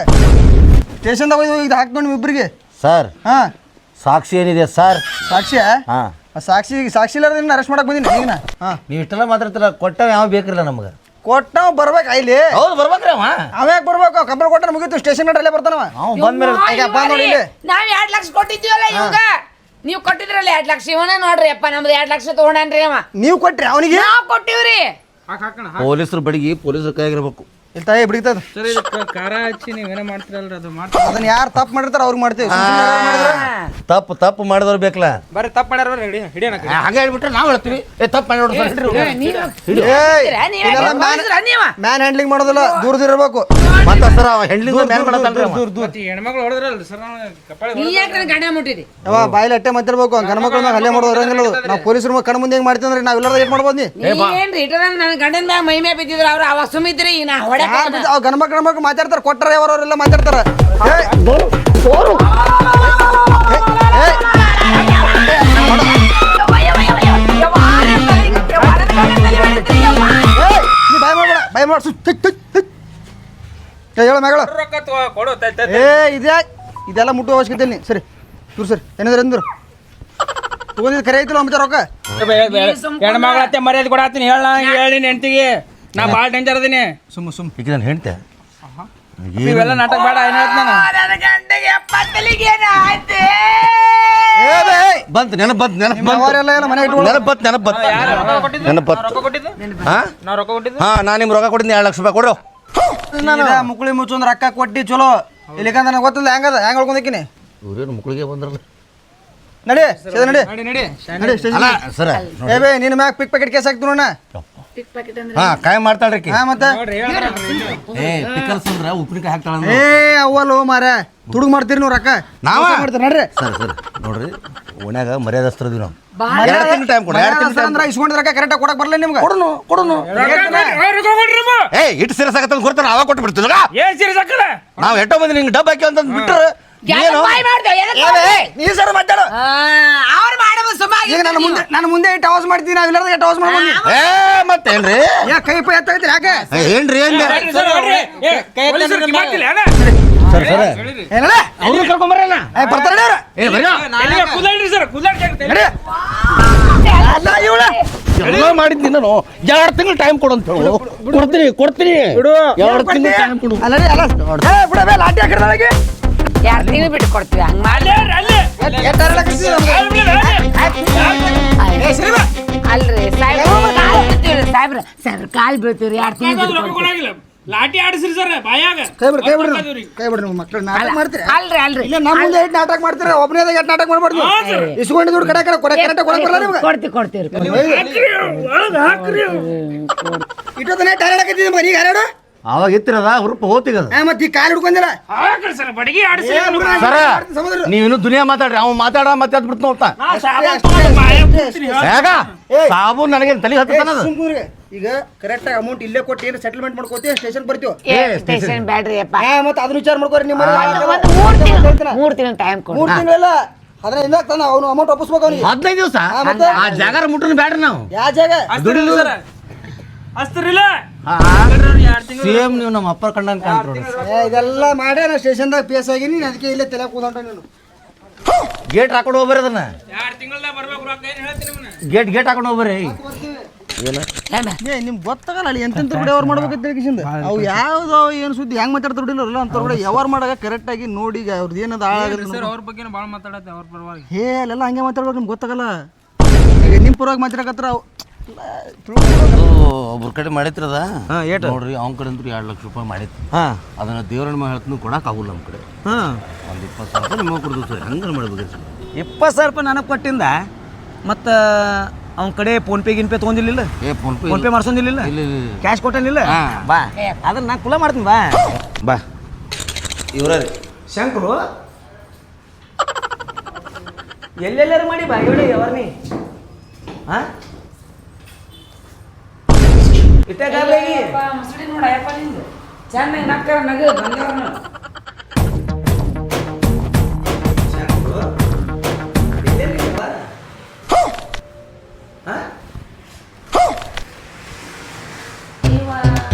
ಸ್ಟೇಷನ್ದಾಗ ಹೋಗಿ ಇದು ಹಾಕ್ತೀವಿ ನೋಡಿ ಇಬ್ಬರಿಗೆ ಸರ್. ಹಾಂ. ಸಾಕ್ಷಿ ಏನಿದೆ ಸರ್? ಸಾಕ್ಷಿ? ಹಾಂ. ಸಾಕ್ಷಿ ಸಾಕ್ಷಿ ನಿನ್ನ ಅರೆಸ್ಟ್ ಮಾಡಕ್ ಬಂದಿನಿ ಈಗ ಹಾಂ. ನೀವು ಇಷ್ಟೆಲ್ಲ ಮಾತಾಡ್ತಿಲ್ಲ ಕೊಟ್ಟವ ಯಾವ ಬೇಕಿರಲ್ಲ ನಮ್ಗೆ. ಕೊಟ್ಟವ್ ಬರ್ಬೇಕು ಇಲ್ಲಿ. ಹೌದು ಬರ್ಬೇಕ್ರಿ ಅವ. ಅವ ಬರ್ಬೇಕು? ಕಂಪ್ಲೇಂಟ್ ಕೊಟ್ಟ ಮುಗಿತು ಸ್ಟೇಷನ್ ಅಲ್ಲೇ ಬರ್ತಾನವ. ಅವ ಬಂದ್ಮೇಲೆ ಈಗ ಅಪ್ಪ ನೋಡಿ ಇಲ್ಲಿ. ನಾವ್ ಎರಡ್ ಲಕ್ಷ ಕೊಟ್ಟಿದ್ದೀವಲ್ಲ ಇವಾಗ. ನೀವು ಕೊಟ್ಟಿದ್ರಲ್ಲ ಎರಡ್ ಲಕ್ಷ ಇವನ ನೋಡ್ರಿ ಅಪ್ಪ ನಮ್ದು ಎರಡ್ ಲಕ್ಷ ತಗೊಂಡಾನ್ರಿ ಅವ. ನೀವು ಕೊಟ್ರಿ ಅವನಿಗೆ? ನಾವ್ ಕೊಟ್ಟಿವ್ರಿ. ಹಾಕ್ ಹಾಕಣ ಪೊಲೀಸರು ಬಡಿಗೆ ಪೊಲೀಸರು ಕೈಯಾಗಿರ್ಬೇಕು. ಇಲ್ಲ ತಾಯಿ ಬಿಡಿತದ. ಸರ್ ಇದಕ್ಕೆ ಖಾರ ಹಚ್ಚಿ ನೀವೇನೋ ಮಾಡ್ತೀರಲ್ರಿ ಅದು ಮಾಡ್ತೀರ. ಅದನ್ನ ಯಾರು ತಪ್ಪು ಮಾಡಿರ್ತಾರ ಅವ್ರಿಗೆ ಮಾಡ್ತೀವಿ. ಸುಮ್ನೆ ಯಾರ್ ಮಾಡಿದ್ರೆ? ತಪ್ಪು ತಪ್ಪು ಮಾಡಿದವ್ರು ಬೇಕಲ್ಲ ಬರ್ರಿ ತಪ್ಪು ಮಾಡ್ಯಾರ ಬರ್ರಿ ಹಿಡಿ ಹಿಡಿಯೋಣ ಹಂಗೆ ಹೇಳ್ಬಿಟ್ರೆ ನಾವು ಹೇಳ್ತೀವಿ. ಏ ತಪ್ಪು ಮಾಡಿ ನೋಡ್ರಿ ಏಯ್, ನೀವ್ ಇದೆಲ್ಲ ಮ್ಯಾನ್ ಕೊಟ್ಟಿದ್ರಾ ನೀವ? ಮ್ಯಾನ್ ಹ್ಯಾಂಡ್ಲಿಂಗ್ ಮಾಡೋದಿಲ್ಲ ದೂರದಿರ್ಬೇಕು ಮತ್ತೆ ಸರ್ ಅವ ಹೆಣ್ಲಿಂದ ಮ್ಯಾನ್ ಮಾಡತ್ತಲ್ರಿ ಅವ. ಮತ್ತೆ ಈ ಹೆಣ್ಮಕ್ಳು ಹೊಡೆದ್ರಲ್ರಿ ಸರ್ ನಾವು ಕಪಾಳಿ ನೀ ಯಾಕ್ರಿ ಗಂಡ ಮುಟ್ಟಿದಿ? ಅವ ಬಾಯಿಲಿ ಅಟ್ಟೆ ಮಾತಿರ್ಬೇಕು ಗಂಡ ಮ್ಯಾಗ ಹಲ್ಲೆ ಮಾಡೋದು ಇರಂಗಿಲ್ಲ ಅದು. ನಾವು ಪೊಲೀಸರು ಕಣ್ಣು ಮುಂದೆ ಹೆಂಗ್ ಮಾಡ್ತೀವಿ ಅಂದ್ರೆ ನಾವೆಲ್ಲರೂ ಏಟ್ ಮಾಡ್ಬೋದು ನೀ? ನನ್ನ ಗಂಡನ ಮ್ಯಾಗ ಮೈ ಮ್ಯಾಗ ಬಿದ್ದಿದ್ರ ಅವ್ರ ಅವಾಗ ನಾ ಹೊಡೆ ಅವ್ ಗಂಡ ಮಕ್ಳು ಮಕ್ಳು ಮಾತಾಡ್ತಾರೆ ಕೊಟ್ಟರೆ ಅವರವರೆಲ್ಲ ಮಾತಾಡ್ತಾರ. ಬಾಯ್ ಮಾಡ್ಬೇಡ ಬಾಯ್ ಮಾಡ್ ಹೇಳ ಮಗಳ. ಏ ಇದ್ಯಾ? ಇದೆಲ್ಲ ಮುಟ್ಟು ಅವಶ್ಯಕತೆ ಇಲ್ಲ ನೀ. ಸರಿ ಇವ್ರು ಸರಿ. ಏನಾದ್ರೆ ಅಂದ್ರು ತಗೊಂಡಿದ್ದು ಕರೆ ಐತಿಲ್ಲ ಮತ್ತೆ ರೊಕ್ಕ? ಹೆಣ್ಮಗಳತ್ತೆ ಮರ್ಯಾದೆ ಕೊಡತ್ತೀನಿ. ಹೇಳ ಹೇಳಿ ಹೆಂಡ್ತಿಗೆ ನಾ ಭಾಳ ಡೇಂಜರ್ ಅದೀನಿ. ಸುಮ್ಮ ಸುಮ್ ಈಗ ನಾನು ಹೆಣ್ತೆ ಇವೆಲ್ಲ ನಾಟಕ ಬೇಡ ಏನ್ ಹೇಳ್ತ ನಾನು. ಬಂತು ನೆನಪು ಬಂತು ನೆನಪು ಬಂತು ನೆನಪು ಬಂತು ನೆನಪು ಬಂತು ನೆನಪು ನಾ ರೊಕ್ಕ ಬಂತು ಕೊಟ್ಟಿದ್ದು? ಹಾ ನಾ ರೊಕ್ಕ ಕೊಟ್ಟಿದ್ದು? ಹಾ ನಾನು ನಿಮ್ಗೆ ರೊಕ್ಕ ಕೊಟ್ಟಿದ್ದೀನಿ ಎರಡು ಲಕ್ಷ ರೂಪಾಯಿ ಕೊಡು. ನಾನು ಮುಕ್ಳಿ ಮುಚ್ಚೊಂದು ರೊಕ್ಕ ಕೊಟ್ಟಿ ಚಲೋ. ಇಲ್ಲಿಕಂದ್ರೆ ನನಗೆ ಗೊತ್ತಿಲ್ಲ ಹೆಂಗದ ಹೆಂಗ್ ಹೇಳ್ಕೊಂಡಕ್ಕಿನಿ ಇವ್ರೇನು ಮುಕ್ಳಿಗೆ ಬಂದ್ರಲ್ಲ? ನಡಿ ಸೀದಾ ನಡಿ. ಅಲ್ಲ ಸರ ಏ ಬೇ ನಿನ್ನ ಮ್ಯಾಗ ಪಿಕ್ ಪ್ಯಾಕೆಟ್ ಕೇಸ್ ಹಾಕ್ತು ನೋಡ ಹಾ ಕಾಯಂ ಮಾಡ್ತಾಳ್ರಿ ಆಕಿ. ಹಾ ಮತ್ತೆ. ಏ ಪಿಕಲ್ಸ್ ಅಂದ್ರ ಉಪ್ಪಿನಕಾಯಿ ಹಾಕ್ತಾಳ ಏ ಅವ್ವಲ್ಲ ಮಾರ ತುಡುಗ್ ಮಾಡ್ತೀರಿ ನೀವು ರೊಕ್ಕ ನಾವ? ಮೋಸ ಮಾಡ್ತೀರಿ ನಡ್ರಿ. Sir sir. ನೋಡ್ರಿ ಓಣ್ಯಾಗ ಮರ್ಯಾದಸ್ತ್ರ ಇದೀವಿ ನಾವು ಎರಡು ತಿಂಗಳು ಟೈಮ್ ಕೊಡ ಎರಡು ತಿಂಗಳು ಅಂದ್ರೆ ಇಸ್ಕೊಂಡಿದ್ ರೊಕ್ಕ ಕರೆಕ್ಟ್ ಕೊಡಕ್ ಬರಲ್ಲ ನಿಮ್ಗೆ. ಕೊಡೋನು ಕೊಡೋನು. ಏ, ಇಟ್ಟು ಸೀರಿಯಸ್ ಅವಾಗ ಕೊಟ್ಟು ಬಿಡ್ತೀವಿ ಏನ್ ಸೀರಿಯಸ್ ಹಾಕಲ್ಲ ನಾವು ಎಷ್ಟೋ ಮಂದಿ ನಿಂಗೆ ಡಬ್ಬ ಹಾಕಿ ಅಂತ ಬಿಟ್ರೆ ಏನು ಬಾಯ್ ಮಾಡ್ದೇವ್ ಎದಕ್ ಏ ಬೇ, ನೀ ಸರ್ ಮಾತಾಡು ಅವ್ರು ಮಾಡಬ ಈಗ ನನ್ನ ಮುಂದೆ ನನ್ನ ಮುಂದೆ ಇಟ್ಟು ಮಾಡ್ತೀನಿ ನಾವು ಮಾಡ್ಬೋದು ಏ ಮತ್ತೇನ್ರಿ? ಯಾ ಕೈ ಪೈ ಎತ್ತಾಗತ್ತೀರಿ ಯಾಕೆ? ಏ, ಏನ್ರಿ ಸರ್, ಏನ? ಸರ್ ಸರ್ ಏನಲ್ಲ ಅವ್ರು ಕರ್ಕೊಂಬರಲ್ಲ ಏ ಬರ್ತಾರೆ ಅವ್ರು. ಏ ಬರ್ರಿ. ಎಲ್ಲಿಗೆ ಕುದಲ್ರಿ ಸರ್? ಕುದಲ್ ಜಾಗತ್ತೆ. ನಡಿ. ಅಲ್ಲ ಇವಳ. ಎಲ್ಲ ಮಾಡಿದ್ದೀನಿ ನಾನು. ಎರಡು ತಿಂಗಳು ಟೈಮ್ ಕೊಡು ಅಂತ ಹೇಳು. ಕೊಡ್ತೀನಿ ಕೊಡ್ತೀನಿ. ಎರಡು ತಿಂಗಳು ಟೈಮ್ ಕೊಡು. ಅಲ್ಲ ರೀ, ಅಲ್ಲ ಏ ಬಿಡ ಬೇ ಲಾಟಿ ಎರಡು ತಿಂಗಳು ಬಿಟ್ಟು ಕೊಡ್ತೀವಿ ಹಂಗ ಮಾಡಿ ಅಲ್ಲೇ, ಅಲ್ಲೇ. ಎಟ್ಟಾರಲ್ಲ ಕಳ್ಸಿ ನಮ್ಗೆ. ಅಲ್ಲಿ ಬಿಡಿ, ಅಲ್ಲೇ. ಏ ಸರಿ ಬಾ ಅಲ್ರಿ ಸಾಹೇಬ್ರ ಕಾಲ್ ಬೀಳ್ತೀವ್ರಿ ಸಾಹೇಬ್ರ ಸಾಹೇಬ್ರ ಕಾಲ್ ಬೀಳ್ತೀವ್ರಿ ಎರಡು ತಿಂಗಳು ಅದು ರೊಕ್ಕ ಕೊಡಂಗಿಲ್ಲ. ಲಾಠಿ ಆಡಿಸ್ರಿ ಸರ್ ಬಾಯಾಗ ಕೈ ಬಿಡು ಕೈ ಬಿಡ್ರಿ ರೊಕ್ಕ ಅದು ಕೈ ಬಿಡ್ರಿ ನಿಮ್ಮ ಮಕ್ಕಳು ನಾಟಕ ಮಾಡ್ತೀರಿ ಅಲ್ರಿ ಅಲ್ರಿ ಇಲ್ಲ ನಮ್ಮ ಮುಂದೆ ಇಟ್ಟು ನಾಟಕ ಮಾಡ್ತೀರಿ ಒಬ್ಬನೇದಾಗ ಎಷ್ಟು ನಾಟಕ ಮಾಡ್ಬಾರ್ದು ಇಸ್ಕೊಂಡು ದುಡ್ಡು ಕಡೆ ಕಡೆ ಕೊಡಕ್ಕೆ ಕರೆಕ್ಟ್ ಕೊಡಕ್ಕೆ ಬರಲ್ಲ ನಿಮ್ಗೆ ಕೊಡ್ತೀವಿ ಕೊಡ್ತೀವಿ ಇಟ್ಟೊತ್ತನೇ ಟೈರ್ಡ್ ಹಾಕಿದ್ದೀವಿ ನಿಮ್ಗೆ ಈಗ ಹರಡು ಅವಾಗ ಇತ್ತಿರದ ಹುರುಪ ಹೋತಿಗದ. ಆ ಮತ್ತೆ ಈ ಕಾಲ್ ಹಿಡ್ಕೊಂಡಿಲ್ಲ ಹಾಕ್ರಿ ಸರ್ ಬಡಗಿ ಆಡಿಸಿ ಸರ ಸಮುದ್ರ ನೀವಿನ್ನು ದುನಿಯಾ ಮಾತಾಡ್ರಿ ಅವ ಮಾತಾಡ ಮತ್ತೆ ಬಿಡ್ತು ನೋಡ್ತಾ. ಹೇಗ ಸಾಬು ನನಗೆ ತಲೆ ಹತ್ತದ ಸುಮ್ಕುಂದ್ರಿ. ಈಗ ಕರೆಕ್ಟ್ ಅಮೌಂಟ್ ಇಲ್ಲೇ ಕೊಟ್ಟು ಏನು ಸೆಟಲ್ಮೆಂಟ್ ಮಾಡ್ಕೋತೀವಿ ಸ್ಟೇಷನ್ ಬರ್ತೀವಿ ಸ್ಟೇಷನ್ ಬ್ಯಾಡ್ರಿ ಅಪ್ಪ. ಹಾ ಮತ್ತೆ ಅದನ್ನ ವಿಚಾರ ಮಾಡ್ಕೋರಿ ನಿಮ್ಮ ಒಂದು ಮೂರು ತಿಂಗಳು ಮೂರು ತಿಂಗಳು ಟೈಮ್ ಕೊಡು. ಮೂರು ತಿಂಗಳಿಲ್ಲ? ಅದ್ರ ತಾನ ಅವನು ಅಮೌಂಟ್ ವಾಪಸ್ಬೇಕು ಅವನಿಗೆ. ಹದಿನೈದು ದಿವಸ? ಮತ್ತೆ? ಆ ಜಾಗರ ಮುಟ್ಟನ ಬ್ಯಾಡ್ರಿ ನಾವು. ಯಾವ ಜಾಗ? ದುಡಿಲು ಅಸ್ತರಿಲ್ಲ ಸೇಮ್ ನೀವು ನಮ್ಮ ಅಪ್ಪರ್ ಕಂಡಂಗೆ ಕಾಣ್ತೀರಿ ಏ, ಇದೆಲ್ಲ ಮಾಡಿ ನಾ ಸ್ಟೇಷನ್ದಾಗ ಪೇಸ್ ಆಗಿನಿ ಅದಕ್ಕೆ ಇಲ್ಲೇ ತಲೆ ಕೂದಂಟ ನೀನು. ಗೇಟ್ ಹಾಕೊಂಡು ಹೋಗ್ಬರಿ ಅದನ್ನ. ಎರಡು ತಿಂಗಳದಾಗ ಬರ್ಬೇಕು ರೊಕ್ಕ? ಏನು ಹೇಳ್ತೀನಿ ಗೇಟ್ ಗೇಟ್ ಹಾಕೊಂಡು ಹೋಗ್ಬರ್ರಿ. ಏ ನಿಮ್ಗೆ ಗೊತ್ತಾಗಲ್ಲ ಅಲ್ಲಿ ಎಂತೆಂತ ರೂಢಿ ಅವ್ರು ಮಾಡ್ಬೇಕಂತ ತಿಳಿಕಿಸಿಂದ ಅವು ಯಾವ್ದು ಏನು ಸುದ್ದಿ ಹೆಂಗ್ ಮಾತಾಡ್ತಾರ ದುಡಿಲ್ಲ ಅಂತ ಕೂಡ ಯಾವಾರ ಮಾಡಾಗ ಕರೆಕ್ಟ್ ಆಗಿ ನೋಡಿ ಈಗ ಅವ್ರದ್ದು ಏನದ ಸರ್ ಅವ್ರ ಬಗ್ಗೆ ಭಾಳ ಮಾತಾಡತ್ತೆ ಅವ್ರ ಪರವಾಗಿ. ಹೇ ಅಲ್ಲೆಲ್ಲ ಹಂಗೆ ಮಾತಾಡ್ಬೇಕು ನಿಮ್ಗೆ ಗೊತ್ತಾಗಲ್ಲ. ಈಗ ನಿಮ್ಮ ಪರವಾಗಿ ಮಾತಾಡಕತ್ರ ಅವು ಒಬ್ರ ಕಡೆ ಮಾಡಿತ್ರದ ಹಾ, ಏಟ್? ನೋಡ್ರಿ ಅವ್ನ ಕಡೆ ಅಂತೂ ಎರಡು ಲಕ್ಷ ರೂಪಾಯಿ ಮಾಡಿತ್ತು ಹಾಂ. ಅದನ್ನ ದೇವರಣ್ಣ ಹೇಳ್ತೀನಿ ಕೊಡಕ್ಕೆ ಆಗುಲ್ಲ ನಮ್ಮ ಕಡೆ. ಹಾಂ. ಒಂದು ಇಪ್ಪತ್ತು ಸಾವಿರ ರೂಪಾಯಿ ನಿಮಗೆ ಕೊಡ್ದು ಸರ್. ಹಂಗೆ ಮಾಡ್ಬೇಕು ಸರ್? ಇಪ್ಪತ್ತು ಸಾವಿರ ರೂಪಾಯಿ ನನಗೆ ಕೊಟ್ಟಿಂದ ಮತ್ತು ಅವ್ನ ಕಡೆ ಫೋನ್ ಪೇ ಗಿನ್ ಪೇ ತೊಗೊಂದಿಲ್ಲ ಏ ಫೋನ್ ಪೇ ಫೋನ್ ಪೇ ಮಾಡ್ಸೊಂದಿಲ್ಲ ಇಲ್ಲ. ಕ್ಯಾಶ್ ಕೊಟ್ಟನಿಲ್ಲ ಹಾ. ಬಾ ಅದನ್ನ ನಾ ಕುಲ ಮಾಡ್ತೀನಿ ಬಾ. ಬಾ. ಇವ್ರ ರೀ. ಶಂಕರು. ಎಲ್ಲೆಲ್ಲಾರು ಮಾಡಿ ಬಾ ಹೇಳಿ ಯಾವಾರ್ನಿ ಹಾ ನಗು ಬಂದವ್ರನ್ನ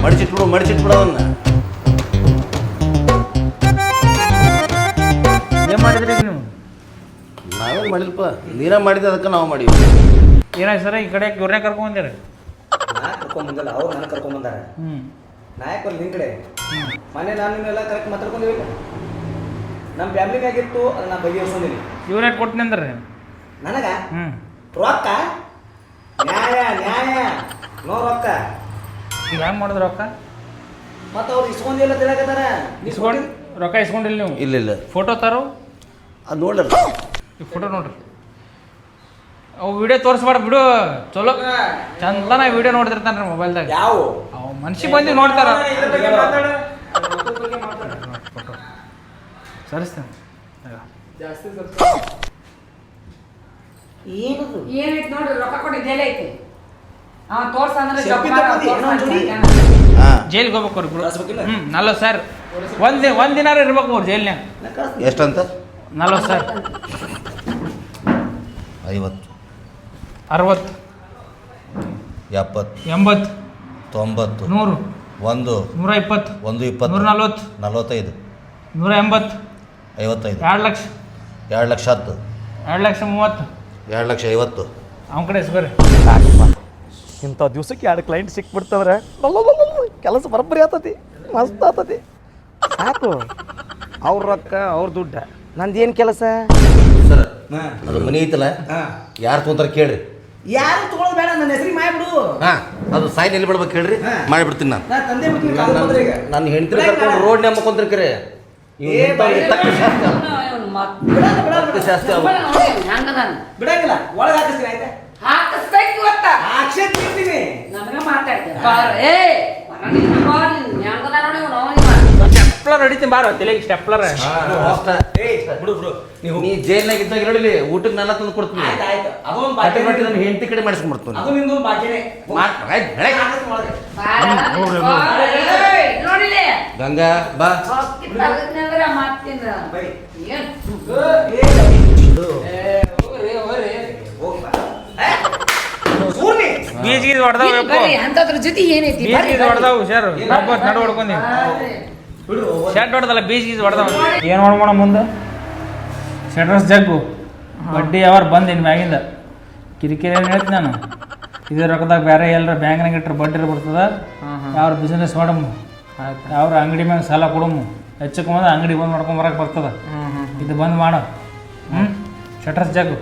ಮಡಿಚಿಟ್ಬಿಡು ಮಡಿಚಿಟ್ಬಿಡು ಅವನ್ನ. ಏನು ಮಾಡಿದ್ರಿ ನೀವು? ನಾವೇನು ಮಾಡಿಲ್ಪ ನೀರ ಮಾಡಿದ ಅದಕ್ಕೆ ನಾವು ಮಾಡಿವಿ ಏನಾಯ್ತು ಸರ್ ಈ ಕಡೆ ಇವ್ರನ್ನೇ ನಾ ಕರ್ಕೊಂಬಂದಲ್ಲ ಅವ್ರು ನಾನು ಕರ್ಕೊಂಬಂದಾರ. ಹ್ಞೂ ನಾಯಕ್ ಒಂದು ನಿನ್ನ ಕಡೆ ಮನೆ ನಾನು ನಿಮ್ಮೆಲ್ಲ ಕರೆಕ್ಟ್ ಮಾತಾಡ್ಕೊಂಡಿವಿ ನಮ್ಮ ಫ್ಯಾಮಿಲಿ ಆಗಿತ್ತು ಅದನ್ನ ನಾ ಬಗೆಹರಿಸೋದಿಲ್ಲ ಇವ್ರೇಟ್ ಕೊಟ್ಟಿನಿ ಅಂದ್ರೆ? ನನಗ? ಹ್ಞೂ ರೊಕ್ಕ? ನ್ಯಾಯ ನ್ಯಾಯ. ನೋ ರೊಕ್ಕ. ಈಗ ಹೆಂಗೆ ಮಾಡಿದ್ರು ರೊಕ್ಕ? ಮತ್ತೆ ಅವ್ರು ಇಸ್ಕೊಂಡಿಲ್ಲ ತಿಳಕತ್ತಾರ ಇಸ್ಕೊಂಡು ರೊಕ್ಕ ಇಸ್ಕೊಂಡಿಲ್ಲ ನೀವು? ಇಲ್ಲ ಇಲ್ಲ. ಫೋಟೋ ತರೋ? ಅದು ನೋಡ್ರಿ. ಈ ಫೋಟೋ ನೋಡ್ರಿ. ಅವು ವಿಡಿಯೋ ತೋರಿಸ್ಬಾರ್ದು ಬಿಡು. ಚಲೋ. ಚಂದನ ವಿಡಿಯೋ ನೋಡ್ತಿರ್ತಾನೆ ರೀ ಮೊಬೈಲ್ದಾಗ ಯಾವ? ಅವು ಮನ್ಸಿಗೆ ಬಂದು ನೋಡ್ತಾರ. ಸರಿಸ್ತೇನೆ. ಏನೈತಿ ನೋಡ್ರಿ ರೊಕ್ಕ ಐತಿ. ಅವ ತೋರ್ಸ ಅಂದ್ರೆ ಜೈಲಿಗೆ ಹೋಗ್ಬೇಕು ಅವ್ರು ಬಿಡು? ಹ್ಞೂ ನಲ್ವತ್ತು ಸರ್ ಒಂದು ಒಂದು ದಿನಾರ ಇರ್ಬೇಕು ಅವ್ರು ಜೈಲ್ನ್ಯಾಗ. ಎಷ್ಟಂತ? ನಲ್ವತ್ತು ಸರ್ ಐವತ್ತು. ಅರವತ್ತು ಎಪ್ಪತ್ತು ಎಂಬತ್ತು ತೊಂಬತ್ತು ನೂರು ಒಂದು ನೂರ ಇಪ್ಪತ್ತು ಒಂದು ಇಪ್ಪತ್ತು ನೂರ ನಲ್ವತ್ತು ನಲವತ್ತೈದು ನೂರ ಎಂಬತ್ತು ಐವತ್ತೈದು ಎರಡು ಲಕ್ಷ ಎರಡು ಲಕ್ಷ ಹತ್ತು ಎರಡು ಲಕ್ಷ ಮೂವತ್ತು. ಎರಡು ಲಕ್ಷ ಐವತ್ತು. ಅವನ ಕಡೆ ಇಸ್ಕೊರಿ ಇಂಥ ದಿವ್ಸಕ್ಕೆ ಎರಡು ಕ್ಲೈಂಟ್ ಸಿಕ್ಬಿಡ್ತವ್ರೆ. ಕೆಲಸ ಬರೋಬ್ಬರಿ ಆತತಿ ಮಸ್ತ್ ಆತತಿ ಸಾಕು. ಅವ್ರ ರೊಕ್ಕ ಅವ್ರ ದುಡ್ಡ. ನಂದೇನು ಕೆಲಸ? ಸರ್ ಅದು ಮನೆ ಐತಲ್ಲ? ಯಾರು ತೊಂತಾರೆ ಕೇಳ್ರಿ. ಯಾರು ತಗೊಳ್ಳೋದು ಬೇಡ ನನ್ನ ಹೆಸರಿಗೆ ಮಾಡಿಬಿಡು ಹಾ ಅದು ಸಾಯಿಲ್ ಎಲ್ಲಿ ಬಿಡ್ಬೇಕು ಹೇಳ್ರಿ? ಮಾಡಿಬಿಡ್ತೀನಿ ನಾನು. ನಾ ತಂದೆ ಬಿಡ್ತೀನಿ. ನನ್ನ ಹೆಂಡತಿ ಕರ್ಕೊಂಡು ರೋಡ್ ನಂಬ್ಕೊಂತಿರ್ಕರಿ ಏ ಬೈ, ಬಿಡಲ್ಲ, ಬಿಡಲ್ಲ, ಬಿಡಲ್ಲ. ಶಾಸ್ತಿ ಅವ. ಹೆಂಗದಾನ. ಬಿಡಂಗಿಲ್ಲ ಒಳಗೆ ಹಾಕಿಸ್ತೀನಿ ಆಯ್ತಾ? ಹಾಕಿಸ್ಬೇಕು ಇವತ್ತ. ಅಕ್ಷಯ ತೀರ್ತೀನಿ ನನಗ ಮಾತಾಡ್ತೇವೆ ಏ ಹೆಂಗದಾನ ನೋಡಿ ಇವ್ನು, ಅವ್ನು. ಇವ. ಸ್ಟೆಪ್ಲರ್ ಹೊಡಿತೀನಿ ಬಾರ ತಲೆಗೆ ಸ್ಟೆಪ್ಲರ್. ಏಯ್ ಬಿಡು ಬಿಡು. ನೀವು ನೀ ಜೈಲ್ನಾಗ ಇದ್ದಾಗ ಇರಲಿ ಊಟಕ್ಕೆ ನನ್ನ ತಂದು ಕೊಡ್ತೀನಿ. ಬಾಕಿ ಬಟ್ಟೆ ನನ್ನ ಹೆಂಡತಿ ಕಡೆ ಮಾಡಿಸ್ಕೊಂಡ್ಬಿಡ್ತೀನಿ ಅದು ನಿಂದು ಬಾಕಿನೇ ಮಾಡ್- ಆಯ್ತ್, ಬೆಳೆ. ಬಾರ, ಏಯ್, ನೋಡಿಲಿ? ಗಂಗಾ ಬಾ. ಬೀಜ್ ಗೀಜ್ ಹೊಡೆದಾವ ಅಂತದ್ರ ಜೊತೆ ಏನೈತಿ? ಬೀಜ್ ಗೀಜ್ ಹೊಡೆದಾವ ಹುಷಾರು. ನಡು ಹೊಡ್ಕೊಂಡಿ ಶರ್ಟ್ ಹೊಡೆದಲ್ಲ ಬೀಜ್ ಗೀಸ್ ಹೊಡೆದ ಏನು ಮಾಡೋಣ ಮುಂದೆ? ಶೆಟ್ರಸ್ ಜಗ್ಗು. ಬಡ್ಡಿ ಯಾವಾರ ಬಂದಿನ ಇನ್ನು ಮ್ಯಾಗಿಂದ. ಕಿರಿಕಿರಿ ಏನು ಹೇಳ್ತೀನಿ ನಾನು? ಇದೇ ರೊಕ್ಕದಾಗ ಬೇರೆ ಎಲ್ಲರ ಬ್ಯಾಂಕ್ನಾಗ ಇಟ್ಟರೆ ಬಡ್ಡಿ ಬರ್ತದ ಯಾವ್ರ ಬಿಸ್ನೆಸ್ ಮಾಡಮ್ಮು ಯಾವ್ರ ಅಂಗಡಿ ಮ್ಯಾಗ ಸಾಲ ಕೊಡಮ್ಮು ಹೆಚ್ಚಕ್ಕೆ ಬಂದು ಅಂಗಡಿ ಬಂದು ಮಾಡ್ಕೊಂಬರಕ್ಕೆ ಬರ್ತದ. ಇದು ಬಂದ್ ಮಾಡು. ಹ್ಞೂ ಶಟ್ರಸ್ ಜಗ್ಗು.